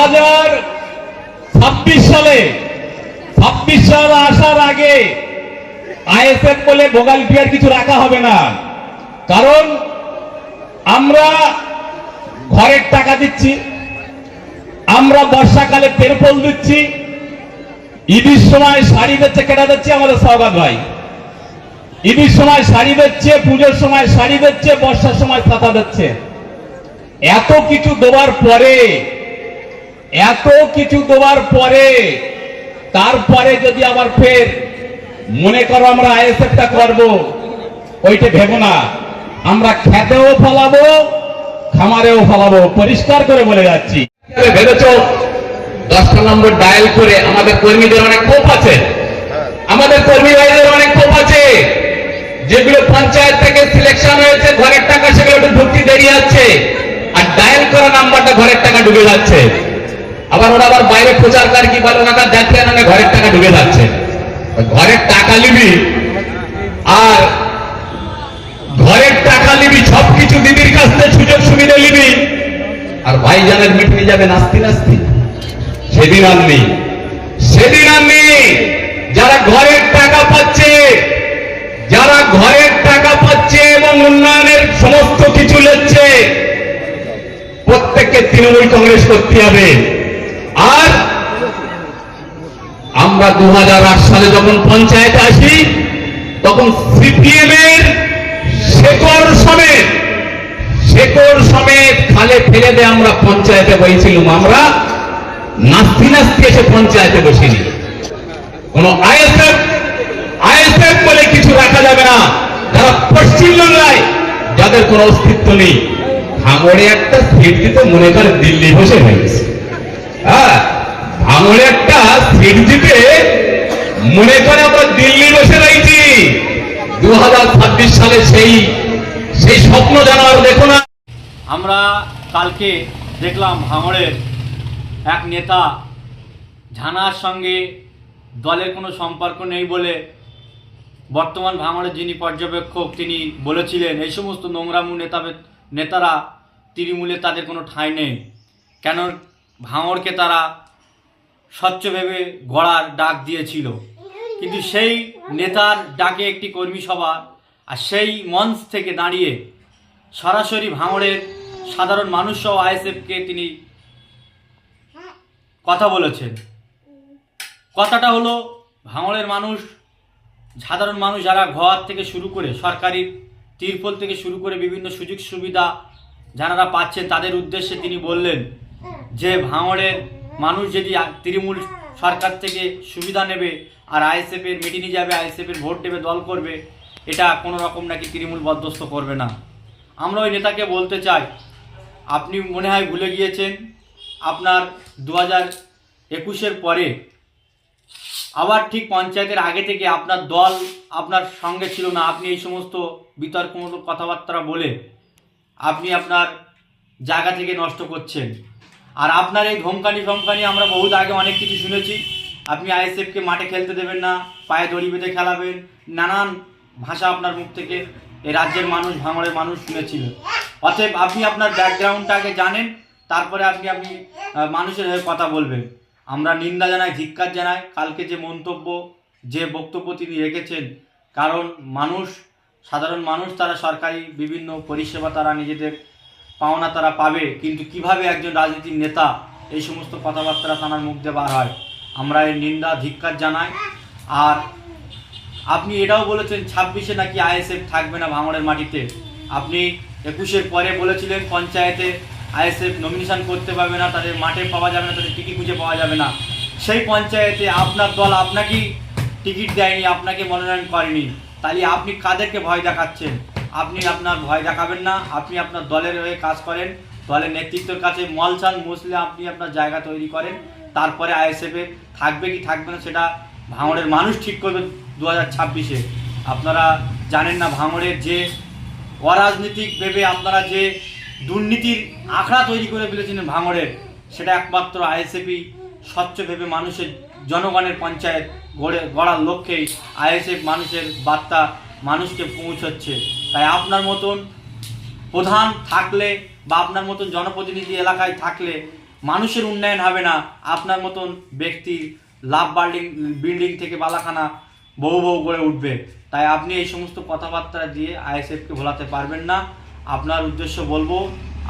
হাজার ছাব্বিশ সালে, ছাব্বিশ সাল আসার আগে আইএসএফ বলে ভোগাল পিয়ার কিছু রাখা হবে না। কারণ আমরা ঘরের টাকা দিচ্ছি, আমরা বর্ষাকালে তেরপল দিচ্ছি ঈদের সময় শাড়ি দিচ্ছে কেটা দিচ্ছে আমাদের সৌগাত ভাই। ঈদের সময় শাড়ি দিচ্ছে পুজোর সময় শাড়ি দিচ্ছে বর্ষার সময় ছাতা দিচ্ছে। এত কিছু দেওয়ার পরে এত কিছু দেওয়ার পরে, তারপরে যদি আবার ফের মনে করো আমরা আইএসএফটা করব, ওইটা ভেবো না। আমরা খেতেও ফলাবো, খামারেও ফলাবো। পরিষ্কার করে বলে যাচ্ছি। ভেবেছ দশটা নম্বর ডায়াল করে আমাদের কর্মীদের অনেক কোপ আছে? আমাদের কর্মী ভাইদের অনেক কোপ আছে? যেগুলো পঞ্চায়েত থেকে সিলেকশন হয়েছে, ঘরের টাকা সেগুলো একটু ঢুকতে দেরি আছে আর ডায়াল করা নাম্বারটা ঘরের টাকা ঢুকে যাচ্ছে। আবার ওরা আবার বাইরে প্রচারকার কি বলে ওনারা যাচ্ছে না ঘরের টাকা ঢুকে যাচ্ছে। ঘরের টাকা নিবি, আর ঘরের টাকা নিবি, সবকিছু দিদির কাছ থেকে সুযোগ সুবিধা নিবি। আর ভাইজানের মিটনি যাবে নাস্তি নাস্তি। সেদিন আর সেদিন আর যারা ঘরের টাকা পাচ্ছে, যারা ঘরের টাকা পাচ্ছে এবং উন্নয়নের সমস্ত কিছু নিচ্ছে, প্রত্যেককে তৃণমূল কংগ্রেস করতে হবে আর আমরা দু সালে যখন পঞ্চায়েতে আসি, তখন সিপিএম এর শেকড় সমেত শেকড় সমেত খালে ফেলে দিয়ে আমরা পঞ্চায়েতে বসেছিলাম আমরা নাস্তি নাস্তি এসে পঞ্চায়েতে বসিনি। কোন আইএসএফ আইএসএফ বলে কিছু রাখা যাবে না। যারা পশ্চিমবাংলায় যাদের কোনো অস্তিত্ব নেই। ভাঙড়ে একটা সিট দিতে মনে করে দিল্লি বসে হয়েছে। হ্যাঁ ভাঙড়ে একটা সিট দু সালে সেই সেই স্বপ্ন যেন আর দেখো না। আমরা কালকে দেখলাম ভাঙড়ের এক নেতা ঝানার সঙ্গে দলের কোনো সম্পর্ক নেই বলে বর্তমান ভাঙড়ের যিনি পর্যবেক্ষক তিনি বলেছিলেন, এই সমস্ত নোংরামু নেতা নেতারা তৃণমূলে তাদের কোনো ঠাঁই নেই। কেন ভাঙড়কে তারা স্বচ্ছ ভেবে গড়ার ডাক দিয়েছিল? কিন্তু সেই নেতার ডাকে একটি কর্মী সভা আর সেই মঞ্চ থেকে দাঁড়িয়ে সরাসরি ভাঙড়ের সাধারণ মানুষ সহ আইএসএফকে তিনি কথা বলেছেন। কথাটা হলো, ভাঙড়ের মানুষ, সাধারণ মানুষ যারা ঘর থেকে শুরু করে সরকারি তিরপল থেকে শুরু করে বিভিন্ন সুযোগ সুবিধা যারা পাচ্ছেন তাদের উদ্দেশ্যে তিনি বললেন যে, ভাঙড়ের মানুষ যদি তৃণমূল সরকার থেকে সুবিধা নেবে আর আইএসএফের মিটিনি যাবে আইএসএফের ভোট দেবে, দল করবে, এটা কোনো রকম নাকি তৃণমূল বরদস্ত করবে না। আমরা ওই নেতাকে বলতে চাই, আপনি মনে হয় ভুলে গিয়েছেন, আপনার দু হাজার একুশের পরে আবার ঠিক পঞ্চায়েতের আগে থেকে আপনার দল আপনার সঙ্গে ছিল না। আপনি এই সমস্ত বিতর্কমূলক কথাবার্তা বলে আপনি আপনার জায়গা থেকে নষ্ট করছেন। আর আপনার এই ধমকানি ফমকানি আমরা বহুত আগে অনেক কিছু শুনেছি। আপনি আইএসএফকে মাঠে খেলতে দেবেন না, পায়ে দড়ি বেঁধে খেলাবেন, নানান ভাষা আপনার মুখ থেকে এই রাজ্যের মানুষ, ভাঙড়ের মানুষ শুনেছিল। অতএব আপনি আপনার ব্যাকগ্রাউন্ডটাকে জানেন, তারপরে আপনি আপনি মানুষের হয়ে কথা বলবেন। আমরা নিন্দা জানাই, ধিক্কার জানাই, কালকে যে মন্তব্য, যে বক্তব্য তিনি রেখেছেন, কারণ মানুষ, সাধারণ মানুষ, তারা সরকারি বিভিন্ন পরিষেবা, তারা নিজেদের পাওনা তারা পাবে, কিন্তু কীভাবে একজন রাজনীতির নেতা এই সমস্ত কথাবার্তা তার মুখ দিয়ে বার হয়? আমরা এই নিন্দা, ধিক্কার জানাই। আর আপনি এটাও বলেছেন, ছাব্বিশে নাকি আইএসএফ থাকবে না ভাঙড়ের মাটিতে। আপনি একুশের পরে বলেছিলেন, পঞ্চায়েতে আইএসএফ নমিনেশন করতে পারবে না, তাদের মাঠে পাওয়া যাবে না, তাদের টিকিট খুঁজে পাওয়া যাবে না। সেই পঞ্চায়েতে আপনার দল আপনাকেই টিকিট দেয়নি, আপনাকে মনোনয়ন করেনি। তাহলে আপনি কাদেরকে ভয় দেখাচ্ছেন? আপনি আপনার ভয় দেখাবেন না, আপনি আপনার দলের হয়ে কাজ করেন, দলের নেতৃত্বের কাছে মলচান মুসলে আপনি আপনার জায়গা তৈরি করেন, তারপরে আইএসএফে থাকবে কি থাকবে না সেটা ভাঙড়ের মানুষ ঠিক করবে দু হাজার ছাব্বিশে। আপনারা জানেন না ভাঙড়ের যে অরাজনৈতিক ভেবে আপনারা যে দুর্নীতির আখড়া তৈরি করে ফেলেছিলেন ভাঙড়ের, সেটা একমাত্র আইএসএফই স্বচ্ছ ভেবে মানুষের জনগণের পঞ্চায়েত গড়ে, গড়ার লক্ষ্যেই আইএসএফ মানুষের বার্তা মানুষকে পৌঁছচ্ছে। তাই আপনার মতন প্রধান থাকলে বা আপনার মতন জনপ্রতিনিধি এলাকায় থাকলে মানুষের উন্নয়ন হবে না। আপনার মতন ব্যক্তি লাভ বিল্ডিং বিল্ডিং থেকে বালাখানা বহু বহু করে উঠবে। তাই আপনি এই সমস্ত কথাবার্তা দিয়ে আইএসএফকে ভোলাতে পারবেন না। আপনার উদ্দেশ্য বলব,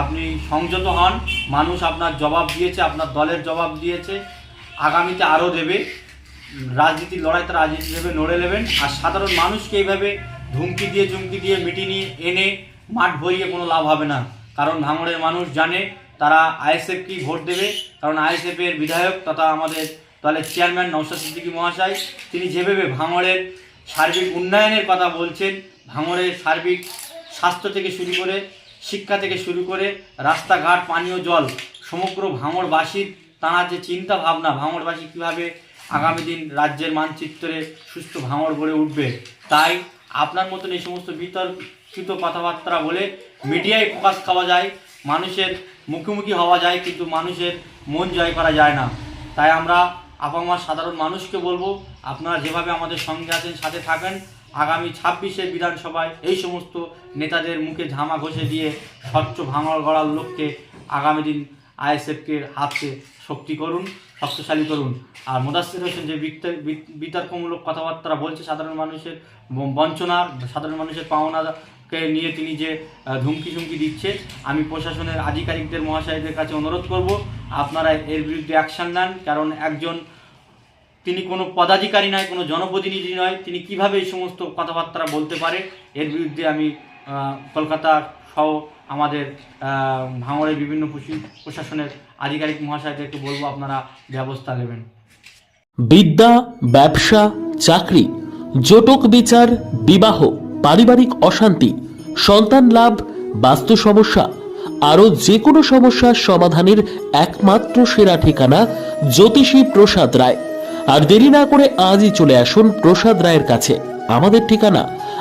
আপনি সংযত হন। মানুষ আপনার জবাব দিয়েছে, আপনার দলের জবাব দিয়েছে। আগামীতে আরও দেবে। রাজনীতির লড়াইতে রাজনীতি ভেবে নড়ে নেবেন। আর সাধারণ মানুষকে এইভাবে ধুমকি দিয়ে, চুমকি দিয়ে মিটিনি এনে মাঠ ভরিয়ে কোনো লাভ হবে না। কারণ ভাঙড়ের মানুষ জানে তারা আইএসএফ কি ভোট দেবে। কারণ আইএসএফ এর বিধায়ক তথা আমাদের দলের চেয়ারম্যান নৌশাদ সিদ্দিকী মহাশয়, তিনি যেভাবে ভাঙড়ের সার্বিক উন্নয়নের কথা বলছেন, ভাঙড়ের সার্বিক স্বাস্থ্য থেকে শুরু করে, শিক্ষা থেকে শুরু করে, রাস্তাঘাট, পানীয় জল, সমগ্র ভাঙড়বাসীর তাঁর যে চিন্তা ভাবনা ভাঙড়বাসী কীভাবে আগামী দিন রাজ্যের মানচিত্রে সুস্থ ভাঙড় গড়ে উঠবে। তাই আপনার মতন এই সমস্ত বিতর্কিত কথাবার্তা বলে মিডিয়ায় প্রকাশ খাওয়া যায়, মানুষের মুখোমুখি হওয়া যায়, কিন্তু মানুষের মন জয় করা যায় না। তাই আমরা আপামার সাধারণ মানুষকে বলব, আপনারা যেভাবে আমাদের সঙ্গে আছেন, সাথে থাকেন, আগামী ছাব্বিশে বিধানসভায় এই সমস্ত নেতাদের মুখে ঝামা ঘষে দিয়ে স্বচ্ছ ভাঙড় গড়ার লক্ষ্যে আগামী দিন আইএসএফকে হাতকে শক্তি করুন। শক্তিশালী করুন আর মোদাস্সির হোসেন যে বিত- বিত- বিতর্কমূলক কথাবার্তা বলছে সাধারণ মানুষের বঞ্চনা সাধারণ মানুষের পাওনাকে নিয়ে তিনি যে ধুমকি ঝুমকি দিচ্ছে আমি প্রশাসনের আধিকারিকদের মহাশয়দের কাছে অনুরোধ করব আপনারা এর বিরুদ্ধে অ্যাকশন নেন। কারণ একজন তিনি কোনো পদাধিকারী নয় কোনো জনপ্রতিনিধি নয়। তিনি কীভাবে এই সমস্ত কথাবার্তা বলতে পারে এর বিরুদ্ধে আমি আহ, কলকাতা সহ আমাদের ভাঙড়ের বিভিন্ন প্রশাসনের আধিকারিক মহাশয়দেরকে বলব, আপনারা ব্যবস্থা নেবেন। বিদ্যা, ব্যবসা, চাকরি, জটক বিচার, বিবাহ, পারিবারিক অশান্তি, সন্তান লাভ, বাস্তু সমস্যা, আরও যে কোনো সমস্যার সমাধানের একমাত্র সেরা ঠিকানা জ্যোতিষী প্রসাদ রায়। আর দেরি না করে আজই চলে আসুন প্রসাদ রায়ের কাছে। আমাদের ঠিকানা